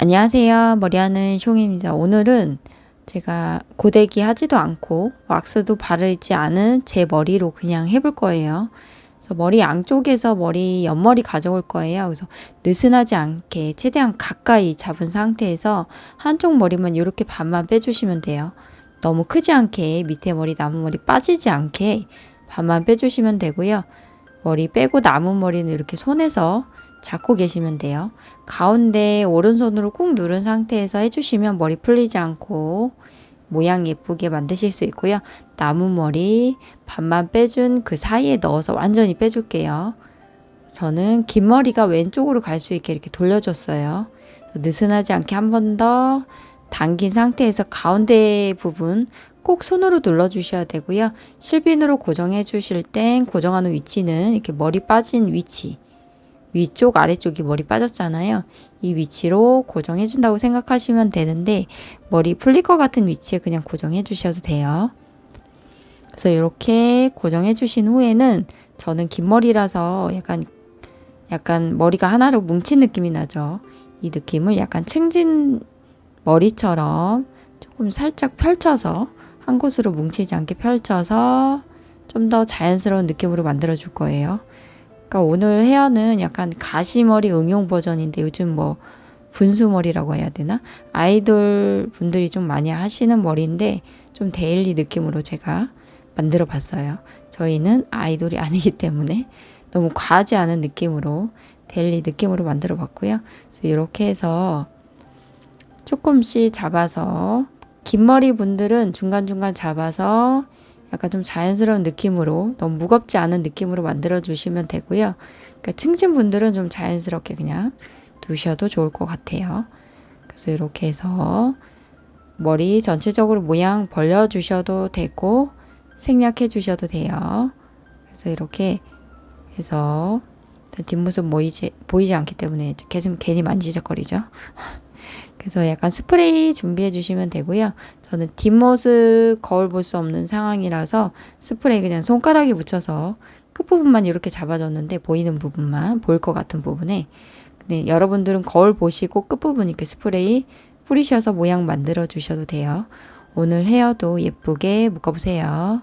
안녕하세요. 머리하는 숑입니다. 오늘은 제가 고데기 하지도 않고 왁스도 바르지 않은 제 머리로 그냥 해볼 거예요. 그래서 머리 양쪽에서 머리 옆머리 가져올 거예요. 그래서 느슨하지 않게 최대한 가까이 잡은 상태에서 한쪽 머리만 이렇게 반만 빼주시면 돼요. 너무 크지 않게 밑에 머리 남은 머리 빠지지 않게 반만 빼주시면 되고요. 머리 빼고 남은 머리는 이렇게 손에서 잡고 계시면 돼요. 가운데 오른손으로 꾹 누른 상태에서 해주시면 머리 풀리지 않고 모양 예쁘게 만드실 수 있고요. 남은 머리 반만 빼준 그 사이에 넣어서 완전히 빼줄게요. 저는 긴 머리가 왼쪽으로 갈 수 있게 이렇게 돌려줬어요. 느슨하지 않게 한 번 더 당긴 상태에서 가운데 부분 꼭 손으로 눌러주셔야 되고요. 실핀으로 고정해 주실 땐 고정하는 위치는 이렇게 머리 빠진 위치 위쪽 아래쪽이 머리 빠졌잖아요. 이 위치로 고정해 준다고 생각하시면 되는데 머리 풀릴 것 같은 위치에 그냥 고정해 주셔도 돼요. 그래서 이렇게 고정해 주신 후에는 저는 긴 머리라서 약간 약간 머리가 하나로 뭉친 느낌이 나죠. 이 느낌을 약간 층진 머리처럼 조금 살짝 펼쳐서 한 곳으로 뭉치지 않게 펼쳐서 좀 더 자연스러운 느낌으로 만들어 줄 거예요. 그러니까 오늘 헤어는 약간 가시머리 응용 버전인데 요즘 뭐 분수머리라고 해야 되나? 아이돌 분들이 좀 많이 하시는 머리인데 좀 데일리 느낌으로 제가 만들어 봤어요. 저희는 아이돌이 아니기 때문에 너무 과하지 않은 느낌으로 데일리 느낌으로 만들어 봤고요. 그래서 이렇게 해서 조금씩 잡아서 긴 머리 분들은 중간중간 잡아서 약간 좀 자연스러운 느낌으로 너무 무겁지 않은 느낌으로 만들어 주시면 되고요. 그러니까 층진 분들은 좀 자연스럽게 그냥 두셔도 좋을 것 같아요. 그래서 이렇게 해서 머리 전체적으로 모양 벌려 주셔도 되고 생략해 주셔도 돼요. 그래서 이렇게 해서 뒷모습 보이지, 보이지 않기 때문에 계속 괜히 만지작거리죠. 그래서 약간 스프레이 준비해 주시면 되고요. 저는 뒷모습 거울 볼 수 없는 상황이라서 스프레이 그냥 손가락에 묻혀서 끝부분만 이렇게 잡아줬는데 보이는 부분만 보일 것 같은 부분에 근데 여러분들은 거울 보시고 끝부분 이렇게 스프레이 뿌리셔서 모양 만들어 주셔도 돼요. 오늘 헤어도 예쁘게 묶어보세요.